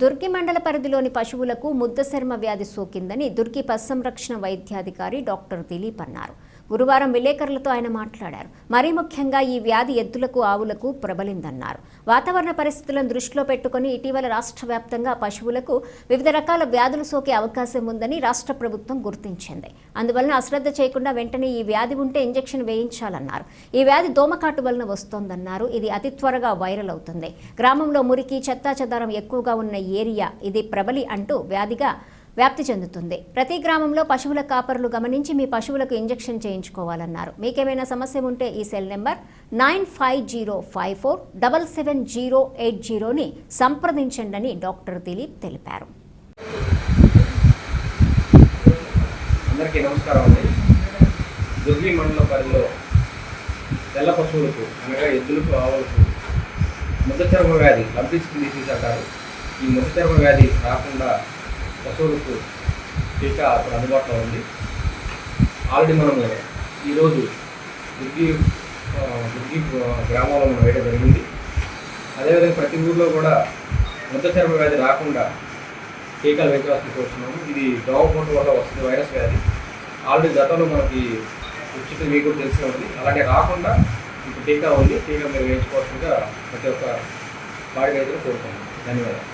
దుర్గి మండల పరిధిలోని పశువులకు ముద్దశర్మ వ్యాధి సోకిందని దుర్గి పశు సంరక్షణ వైద్యాధికారి డాక్టర్ దిలీప్ అన్నారు. గురువారం విలేకరులతో ఆయన మాట్లాడారు. మరీ ముఖ్యంగా ఈ వ్యాధి ఎద్దులకు ఆవులకు ప్రబలిందన్నారు. వాతావరణ పరిస్థితులను దృష్టిలో పెట్టుకుని ఇటీవల రాష్ట్ర వ్యాప్తంగా పశువులకు వివిధ రకాల వ్యాధులు సోకే అవకాశం ఉందని రాష్ట్ర ప్రభుత్వం గుర్తించింది. అందువలన అశ్రద్ధ చేయకుండా వెంటనే ఈ వ్యాధి ఉంటే ఇంజెక్షన్ వేయించాలన్నారు. ఈ వ్యాధి దోమకాటు వలన వస్తోందన్నారు. ఇది అతి త్వరగా వైరల్ అవుతుంది. గ్రామంలో మురికి చెత్తా చెదారం ఎక్కువగా ఉన్న ఏరియా ఇది ప్రబలి అంటూ వ్యాధిగా వ్యాప్తి చెందుతుంది. ప్రతి గ్రామంలో పశువుల కాపర్లు గమనించి మీ పశువులకు ఇంజెక్షన్ చేయించుకోవాలన్నారు. మీకేమైనా సమస్య ఉంటే ఈ cell number nine five zero five four double seven zero eight జీరోని సంప్రదించండి డాక్టర్ దిలీప్ తెలిపారు. అందరికీ నమస్కారం అండి. దుర్గి మండల పరిధిలో తెల్ల పశువులకు అనగా ఎద్దులకు ఆవులకు ముద్దచర్మ వ్యాధి లంపీ స్కిన్ డిసీజ్ అంటారు ఈ ముద్దచర్మ వ్యాధి రాకుండా పశువులకు టీకా అక్కడ అందుబాటులో ఉంది. ఆల్రెడీ మనము ఈరోజు దుర్గి దుర్గి గ్రామంలో మనం వేయడం జరిగింది. అదేవిధంగా ప్రతి ఊర్లో కూడా ముద్దచర్మ వ్యాధి రాకుండా టీకాలు వేయించాల్సి కోరుతున్నాము ఇది దోమపోటు వల్ల వస్తుంది వైరస్ వ్యాధి. ఆల్రెడీ గతంలో మనకి ఉచిత మీకు తెలిసిన తెలిసే ఉంది. అలాగే రాకుండా ఇప్పుడు టీకా ఉంది. టీకా మీరు వేయించుకోవాల్సిందిగా ప్రతి ఒక్క బాడీ రైతులు కోరుతున్నాం ధన్యవాదాలు.